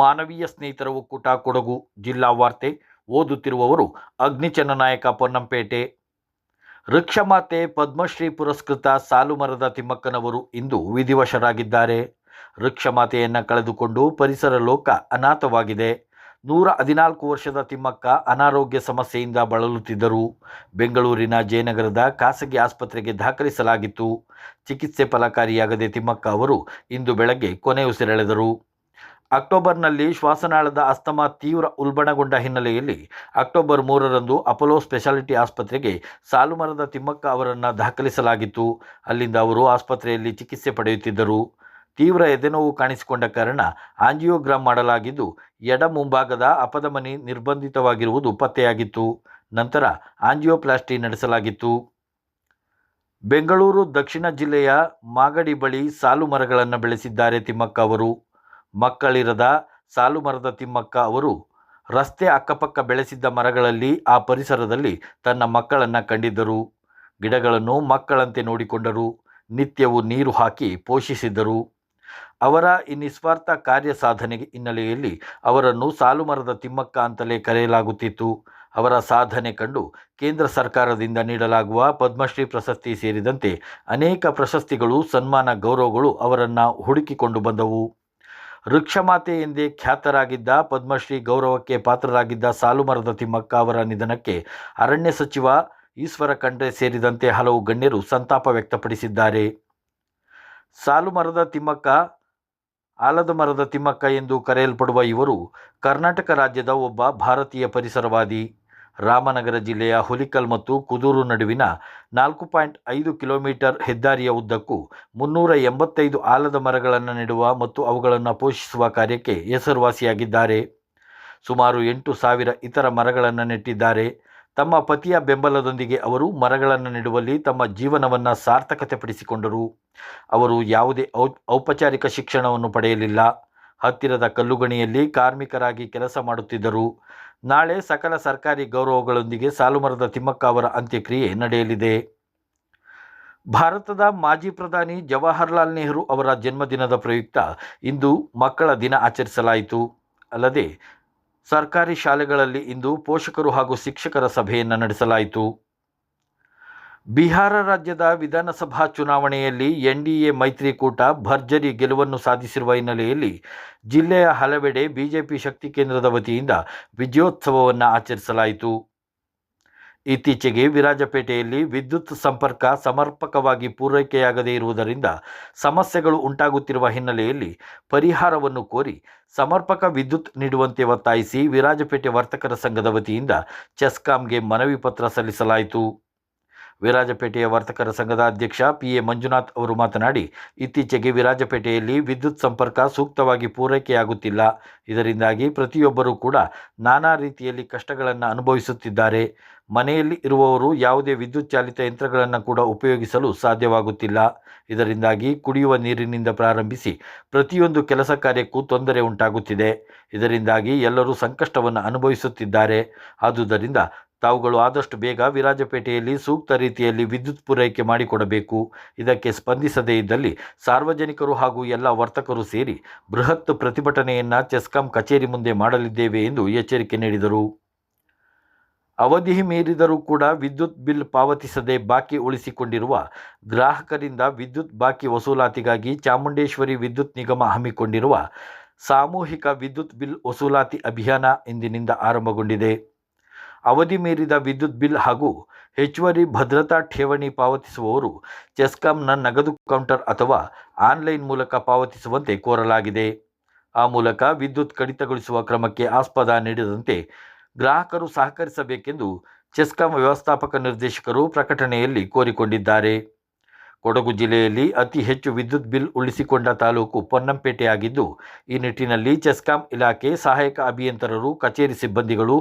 ಮಾನವೀಯ ಸ್ನೇಹಿತರ ಒಕ್ಕೂಟ ಕೊಡಗು ಜಿಲ್ಲಾ ವಾರ್ತೆ. ಓದುತ್ತಿರುವವರು ಅಗ್ನಿಚನ್ನ ನಾಯಕ ಪೊನ್ನಂಪೇಟೆ. ವೃಕ್ಷಮಾತೆ ಪದ್ಮಶ್ರೀ ಪುರಸ್ಕೃತ ಸಾಲುಮರದ ತಿಮ್ಮಕ್ಕನವರು ಇಂದು ವಿಧಿವಶರಾಗಿದ್ದಾರೆ. ವೃಕ್ಷಮಾತೆಯನ್ನು ಕಳೆದುಕೊಂಡು ಪರಿಸರ ಲೋಕ ಅನಾಥವಾಗಿದೆ. ನೂರ ಹದಿನಾಲ್ಕು ವರ್ಷದ ತಿಮ್ಮಕ್ಕ ಅನಾರೋಗ್ಯ ಸಮಸ್ಯೆಯಿಂದ ಬಳಲುತ್ತಿದ್ದರು. ಬೆಂಗಳೂರಿನ ಜಯನಗರದ ಖಾಸಗಿ ಆಸ್ಪತ್ರೆಗೆ ದಾಖಲಿಸಲಾಗಿತ್ತು. ಚಿಕಿತ್ಸೆ ಫಲಕಾರಿಯಾಗದೆ ತಿಮ್ಮಕ್ಕ ಅವರು ಇಂದು ಬೆಳಗ್ಗೆ ಕೊನೆಯುಸಿರೆಳೆದರು. ಅಕ್ಟೋಬರ್ನಲ್ಲಿ ಶ್ವಾಸನಾಳದ ಅಸ್ತಮಾ ತೀವ್ರ ಉಲ್ಬಣಗೊಂಡ ಹಿನ್ನೆಲೆಯಲ್ಲಿ ಅಕ್ಟೋಬರ್ ಮೂರರಂದು ಅಪೋಲೋ ಸ್ಪೆಷಾಲಿಟಿ ಆಸ್ಪತ್ರೆಗೆ ಸಾಲುಮರದ ತಿಮ್ಮಕ್ಕ ಅವರನ್ನು ದಾಖಲಿಸಲಾಗಿತ್ತು. ಅಲ್ಲಿಂದ ಅವರು ಆಸ್ಪತ್ರೆಯಲ್ಲಿ ಚಿಕಿತ್ಸೆ ಪಡೆಯುತ್ತಿದ್ದರು. ತೀವ್ರ ಎದೆನೋವು ಕಾಣಿಸಿಕೊಂಡ ಕಾರಣ ಆಂಜಿಯೋಗ್ರಾಮ್ ಮಾಡಲಾಗಿದ್ದು, ಎಡ ಮುಂಭಾಗದ ಅಪಧಮನಿ ನಿರ್ಬಂಧಿತವಾಗಿರುವುದು ಪತ್ತೆಯಾಗಿತ್ತು. ನಂತರ ಆಂಜಿಯೋಪ್ಲಾಸ್ಟಿ ನಡೆಸಲಾಗಿತ್ತು. ಬೆಂಗಳೂರು ದಕ್ಷಿಣ ಜಿಲ್ಲೆಯ ಮಾಗಡಿ ಬಳಿ ಸಾಲು ಮರಗಳನ್ನು ಬೆಳೆಸಿದ್ದಾರೆ ತಿಮ್ಮಕ್ಕ ಅವರು. ಮಕ್ಕಳಿರದ ಸಾಲು ಮರದ ತಿಮ್ಮಕ್ಕ ಅವರು ರಸ್ತೆ ಅಕ್ಕಪಕ್ಕ ಬೆಳೆಸಿದ್ದ ಮರಗಳಲ್ಲಿ ಆ ಪರಿಸರದಲ್ಲಿ ತನ್ನ ಮಕ್ಕಳನ್ನು ಕಂಡಿದ್ದರು. ಗಿಡಗಳನ್ನು ಮಕ್ಕಳಂತೆ ನೋಡಿಕೊಂಡರು. ನಿತ್ಯವೂ ನೀರು ಹಾಕಿ ಪೋಷಿಸಿದ್ದರು. ಅವರ ಈ ನಿಸ್ವಾರ್ಥ ಕಾರ್ಯ ಸಾಧನೆ ಹಿನ್ನೆಲೆಯಲ್ಲಿ ಅವರನ್ನು ಸಾಲುಮರದ ತಿಮ್ಮಕ್ಕ ಅಂತಲೇ ಕರೆಯಲಾಗುತ್ತಿತ್ತು. ಅವರ ಸಾಧನೆ ಕಂಡು ಕೇಂದ್ರ ಸರ್ಕಾರದಿಂದ ನೀಡಲಾಗುವ ಪದ್ಮಶ್ರೀ ಪ್ರಶಸ್ತಿ ಸೇರಿದಂತೆ ಅನೇಕ ಪ್ರಶಸ್ತಿಗಳು, ಸನ್ಮಾನ, ಗೌರವಗಳು ಅವರನ್ನು ಹುಡುಕಿಕೊಂಡು ಬಂದವು. ವೃಕ್ಷಮಾತೆ ಎಂದೇ ಖ್ಯಾತರಾಗಿದ್ದ ಪದ್ಮಶ್ರೀ ಗೌರವಕ್ಕೆ ಪಾತ್ರರಾಗಿದ್ದ ಸಾಲುಮರದ ತಿಮ್ಮಕ್ಕ ಅವರ ನಿಧನಕ್ಕೆ ಅರಣ್ಯ ಸಚಿವ ಈಶ್ವರ ಖಂಡ್ರೆ ಸೇರಿದಂತೆ ಹಲವು ಗಣ್ಯರು ಸಂತಾಪ ವ್ಯಕ್ತಪಡಿಸಿದ್ದಾರೆ. ಸಾಲುಮರದ ತಿಮ್ಮಕ್ಕ, ಆಲದ ಮರದ ತಿಮ್ಮಕ್ಕ ಎಂದು ಕರೆಯಲ್ಪಡುವ ಇವರು ಕರ್ನಾಟಕ ರಾಜ್ಯದ ಒಬ್ಬ ಭಾರತೀಯ ಪರಿಸರವಾದಿ. ರಾಮನಗರ ಜಿಲ್ಲೆಯ ಹುಲಿಕಲ್ ಮತ್ತು ಕುದೂರು ನಡುವಿನ ನಾಲ್ಕು ಪಾಯಿಂಟ್ ಐದು ಕಿಲೋಮೀಟರ್ ಹೆದ್ದಾರಿಯ ಉದ್ದಕ್ಕೂ ಮುನ್ನೂರ ಎಂಬತ್ತೈದು ಆಲದ ಮರಗಳನ್ನು ನೆಡುವ ಮತ್ತು ಅವುಗಳನ್ನು ಪೋಷಿಸುವ ಕಾರ್ಯಕ್ಕೆ ಹೆಸರುವಾಸಿಯಾಗಿದ್ದಾರೆ. ಸುಮಾರು ಎಂಟು ಸಾವಿರ ಇತರ ಮರಗಳನ್ನು ನೆಟ್ಟಿದ್ದಾರೆ. ತಮ್ಮ ಪತಿಯ ಬೆಂಬಲದೊಂದಿಗೆ ಅವರು ಮರಗಳನ್ನು ನೆಡುವಲ್ಲಿ ತಮ್ಮ ಜೀವನವನ್ನು ಸಾರ್ಥಕತೆಪಡಿಸಿಕೊಂಡರು. ಅವರು ಯಾವುದೇ ಔಪಚಾರಿಕ ಶಿಕ್ಷಣವನ್ನು ಪಡೆಯಲಿಲ್ಲ. ಹತ್ತಿರದ ಕಲ್ಲುಗಣಿಯಲ್ಲಿ ಕಾರ್ಮಿಕರಾಗಿ ಕೆಲಸ ಮಾಡುತ್ತಿದ್ದರು. ನಾಳೆ ಸಕಲ ಸರ್ಕಾರಿ ಗೌರವಗಳೊಂದಿಗೆ ಸಾಲುಮರದ ತಿಮ್ಮಕ್ಕ ಅವರ ಅಂತ್ಯಕ್ರಿಯೆ ನಡೆಯಲಿದೆ. ಭಾರತದ ಮಾಜಿ ಪ್ರಧಾನಿ ಜವಾಹರ್ಲಾಲ್ ನೆಹರು ಅವರ ಜನ್ಮದಿನದ ಪ್ರಯುಕ್ತ ಇಂದು ಮಕ್ಕಳ ದಿನ ಆಚರಿಸಲಾಯಿತು. ಅಲ್ಲದೆ ಸರ್ಕಾರಿ ಶಾಲೆಗಳಲ್ಲಿ ಇಂದು ಪೋಷಕರು ಹಾಗೂ ಶಿಕ್ಷಕರ ಸಭೆಯನ್ನು ನಡೆಸಲಾಯಿತು. ಬಿಹಾರ ರಾಜ್ಯದ ವಿಧಾನಸಭಾ ಚುನಾವಣೆಯಲ್ಲಿ ಎನ್ಡಿಎ ಮೈತ್ರಿಕೂಟ ಭರ್ಜರಿ ಗೆಲುವನ್ನು ಸಾಧಿಸಿರುವ ಹಿನ್ನೆಲೆಯಲ್ಲಿ ಜಿಲ್ಲೆಯ ಹಲವೆಡೆ ಬಿಜೆಪಿ ಶಕ್ತಿ ಕೇಂದ್ರದ ವತಿಯಿಂದ ವಿಜಯೋತ್ಸವವನ್ನು ಆಚರಿಸಲಾಯಿತು. ಇತ್ತೀಚೆಗೆ ವಿರಾಜಪೇಟೆಯಲ್ಲಿ ವಿದ್ಯುತ್ ಸಂಪರ್ಕ ಸಮರ್ಪಕವಾಗಿ ಪೂರೈಕೆಯಾಗದೇ ಇರುವುದರಿಂದ ಸಮಸ್ಯೆಗಳು ಉಂಟಾಗುತ್ತಿರುವ ಹಿನ್ನೆಲೆಯಲ್ಲಿ ಪರಿಹಾರವನ್ನು ಕೋರಿ ಸಮರ್ಪಕ ವಿದ್ಯುತ್ ನೀಡುವಂತೆ ಒತ್ತಾಯಿಸಿ ವಿರಾಜಪೇಟೆ ವರ್ತಕರ ಸಂಘದ ವತಿಯಿಂದ ಚೆಸ್ಕಾಂಗೆ ಮನವಿ ಪತ್ರ ಸಲ್ಲಿಸಲಾಯಿತು. ವಿರಾಜಪೇಟೆಯ ವರ್ತಕರ ಸಂಘದ ಅಧ್ಯಕ್ಷ ಪಿ ಎ ಮಂಜುನಾಥ್ ಅವರು ಮಾತನಾಡಿ, ಇತ್ತೀಚೆಗೆ ವಿರಾಜಪೇಟೆಯಲ್ಲಿ ವಿದ್ಯುತ್ ಸಂಪರ್ಕ ಸೂಕ್ತವಾಗಿ ಪೂರೈಕೆಯಾಗುತ್ತಿಲ್ಲ. ಇದರಿಂದಾಗಿ ಪ್ರತಿಯೊಬ್ಬರೂ ಕೂಡ ನಾನಾ ರೀತಿಯಲ್ಲಿ ಕಷ್ಟಗಳನ್ನು ಅನುಭವಿಸುತ್ತಿದ್ದಾರೆ. ಮನೆಯಲ್ಲಿ ಇರುವವರು ಯಾವುದೇ ವಿದ್ಯುತ್ ಚಾಲಿತ ಯಂತ್ರಗಳನ್ನು ಕೂಡ ಉಪಯೋಗಿಸಲು ಸಾಧ್ಯವಾಗುತ್ತಿಲ್ಲ. ಇದರಿಂದಾಗಿ ಕುಡಿಯುವ ನೀರಿನಿಂದ ಪ್ರಾರಂಭಿಸಿ ಪ್ರತಿಯೊಂದು ಕೆಲಸ ಕಾರ್ಯಕ್ಕೂ ತೊಂದರೆ ಉಂಟಾಗುತ್ತಿದೆ. ಇದರಿಂದಾಗಿ ಎಲ್ಲರೂ ಸಂಕಷ್ಟವನ್ನು ಅನುಭವಿಸುತ್ತಿದ್ದಾರೆ. ಆದುದರಿಂದ ತಾವುಗಳು ಆದಷ್ಟು ಬೇಗ ವಿರಾಜಪೇಟೆಯಲ್ಲಿ ಸೂಕ್ತ ರೀತಿಯಲ್ಲಿ ವಿದ್ಯುತ್ ಪೂರೈಕೆ ಮಾಡಿಕೊಡಬೇಕು. ಇದಕ್ಕೆ ಸ್ಪಂದಿಸದೇ ಇದ್ದಲ್ಲಿ ಸಾರ್ವಜನಿಕರು ಹಾಗೂ ಎಲ್ಲ ವರ್ತಕರು ಸೇರಿ ಬೃಹತ್ ಪ್ರತಿಭಟನೆಯನ್ನು ಚೆಸ್ಕಾಂ ಕಚೇರಿ ಮುಂದೆ ಮಾಡಲಿದ್ದೇವೆ ಎಂದು ಎಚ್ಚರಿಕೆ ನೀಡಿದರು. ಅವಧಿ ಮೀರಿದರೂ ಕೂಡ ವಿದ್ಯುತ್ ಬಿಲ್ ಪಾವತಿಸದೆ ಬಾಕಿ ಉಳಿಸಿಕೊಂಡಿರುವ ಗ್ರಾಹಕರಿಂದ ವಿದ್ಯುತ್ ಬಾಕಿ ವಸೂಲಾತಿಗಾಗಿ ಚಾಮುಂಡೇಶ್ವರಿ ವಿದ್ಯುತ್ ನಿಗಮ ಹಮ್ಮಿಕೊಂಡಿರುವ ಸಾಮೂಹಿಕ ವಿದ್ಯುತ್ ಬಿಲ್ ವಸೂಲಾತಿ ಅಭಿಯಾನ ಇಂದಿನಿಂದ ಆರಂಭಗೊಂಡಿದೆ. ಅವಧಿ ಮೀರಿದ ವಿದ್ಯುತ್ ಬಿಲ್ ಹಾಗೂ ಹೆಚ್ಚುವರಿ ಭದ್ರತಾ ಠೇವಣಿ ಪಾವತಿಸುವವರು ಚೆಸ್ಕಾಂನ ನಗದು ಕೌಂಟರ್ ಅಥವಾ ಆನ್ಲೈನ್ ಮೂಲಕ ಪಾವತಿಸುವಂತೆ ಕೋರಲಾಗಿದೆ. ಆ ಮೂಲಕ ವಿದ್ಯುತ್ ಕಡಿತಗೊಳಿಸುವ ಕ್ರಮಕ್ಕೆ ಆಸ್ಪದ ನೀಡದಂತೆ ಗ್ರಾಹಕರು ಸಹಕರಿಸಬೇಕೆಂದು ಚೆಸ್ಕಾಂ ವ್ಯವಸ್ಥಾಪಕ ನಿರ್ದೇಶಕರು ಪ್ರಕಟಣೆಯಲ್ಲಿ ಕೋರಿಕೊಂಡಿದ್ದಾರೆ. ಕೊಡಗು ಜಿಲ್ಲೆಯಲ್ಲಿ ಅತಿ ಹೆಚ್ಚು ವಿದ್ಯುತ್ ಬಿಲ್ ಉಳಿಸಿಕೊಂಡ ತಾಲೂಕು ಪೊನ್ನಂಪೇಟೆಯಾಗಿದ್ದು, ಈ ನಿಟ್ಟಿನಲ್ಲಿ ಚೆಸ್ಕಾಂ ಇಲಾಖೆ, ಸಹಾಯಕ ಅಭಿಯಂತರರು, ಕಚೇರಿ ಸಿಬ್ಬಂದಿಗಳು,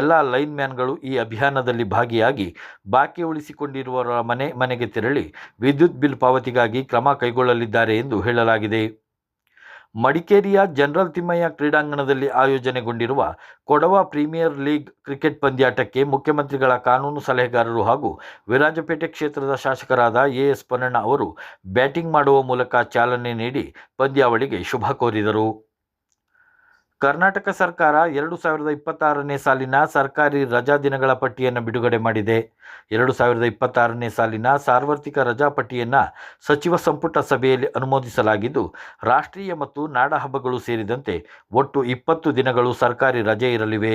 ಎಲ್ಲ ಲೈನ್ಮ್ಯಾನ್ಗಳು ಈ ಅಭಿಯಾನದಲ್ಲಿ ಭಾಗಿಯಾಗಿ ಬಾಕಿ ಉಳಿಸಿಕೊಂಡಿರುವವರ ಮನೆ ಮನೆಗೆ ತೆರಳಿ ವಿದ್ಯುತ್ ಬಿಲ್ ಪಾವತಿಗಾಗಿ ಕ್ರಮ ಕೈಗೊಳ್ಳಲಿದ್ದಾರೆ ಎಂದು ಹೇಳಲಾಗಿದೆ. ಮಡಿಕೇರಿಯ ಜನರಲ್ ತಿಮ್ಮಯ್ಯ ಕ್ರೀಡಾಂಗಣದಲ್ಲಿ ಆಯೋಜನೆಗೊಂಡಿರುವ ಕೊಡವ ಪ್ರೀಮಿಯರ್ ಲೀಗ್ ಕ್ರಿಕೆಟ್ ಪಂದ್ಯಾಟಕ್ಕೆ ಮುಖ್ಯಮಂತ್ರಿಗಳ ಕಾನೂನು ಸಲಹೆಗಾರರು ಹಾಗೂ ವಿರಾಜಪೇಟೆ ಕ್ಷೇತ್ರದ ಶಾಸಕರಾದ ಎ ಎಸ್ ಪೊನ್ನಣ್ಣ ಅವರು ಬ್ಯಾಟಿಂಗ್ ಮಾಡುವ ಮೂಲಕ ಚಾಲನೆ ನೀಡಿ ಪಂದ್ಯಾವಳಿಗೆ ಶುಭ ಕೋರಿದರು. ಕರ್ನಾಟಕ ಸರ್ಕಾರ ಎರಡು ಸಾವಿರದ ಇಪ್ಪತ್ತಾರನೇ ಸಾಲಿನ ಸರ್ಕಾರಿ ರಜಾ ದಿನಗಳ ಪಟ್ಟಿಯನ್ನು ಬಿಡುಗಡೆ ಮಾಡಿದೆ. ಎರಡು ಸಾವಿರದ ಇಪ್ಪತ್ತಾರನೇ ಸಾಲಿನ ಸಾರ್ವತ್ರಿಕ ರಜಾ ಪಟ್ಟಿಯನ್ನು ಸಚಿವ ಸಂಪುಟ ಸಭೆಯಲ್ಲಿ ಅನುಮೋದಿಸಲಾಗಿದ್ದು, ರಾಷ್ಟ್ರೀಯ ಮತ್ತು ನಾಡಹಬ್ಬಗಳು ಸೇರಿದಂತೆ ಒಟ್ಟು ಇಪ್ಪತ್ತು ದಿನಗಳು ಸರ್ಕಾರಿ ರಜೆ ಇರಲಿವೆ.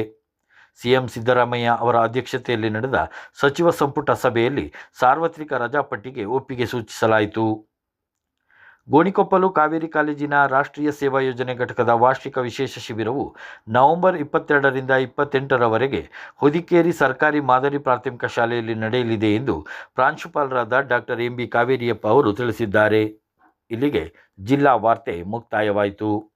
ಸಿಎಂ ಸಿದ್ದರಾಮಯ್ಯ ಅವರ ಅಧ್ಯಕ್ಷತೆಯಲ್ಲಿ ನಡೆದ ಸಚಿವ ಸಂಪುಟ ಸಭೆಯಲ್ಲಿ ಸಾರ್ವತ್ರಿಕ ರಜಾ ಪಟ್ಟಿಗೆ ಒಪ್ಪಿಗೆ ಸೂಚಿಸಲಾಯಿತು. ಗೋಣಿಕೊಪ್ಪಲು ಕಾವೇರಿ ಕಾಲೇಜಿನ ರಾಷ್ಟ್ರೀಯ ಸೇವಾ ಯೋಜನೆ ಘಟಕದ ವಾರ್ಷಿಕ ವಿಶೇಷ ಶಿಬಿರವು ನವೆಂಬರ್ ಇಪ್ಪತ್ತೆರಡರಿಂದ ಇಪ್ಪತ್ತೆಂಟರವರೆಗೆ ಹೊದಿಕೇರಿ ಸರ್ಕಾರಿ ಮಾದರಿ ಪ್ರಾಥಮಿಕ ಶಾಲೆಯಲ್ಲಿ ನಡೆಯಲಿದೆ ಎಂದು ಪ್ರಾಂಶುಪಾಲರಾದ ಡಾಕ್ಟರ್ ಎಂ ಬಿ ಕಾವೇರಿಯಪ್ಪ ಅವರು ತಿಳಿಸಿದ್ದಾರೆ. ಇಲ್ಲಿಗೆ ಜಿಲ್ಲಾ ವಾರ್ತೆ ಮುಕ್ತಾಯವಾಯಿತು.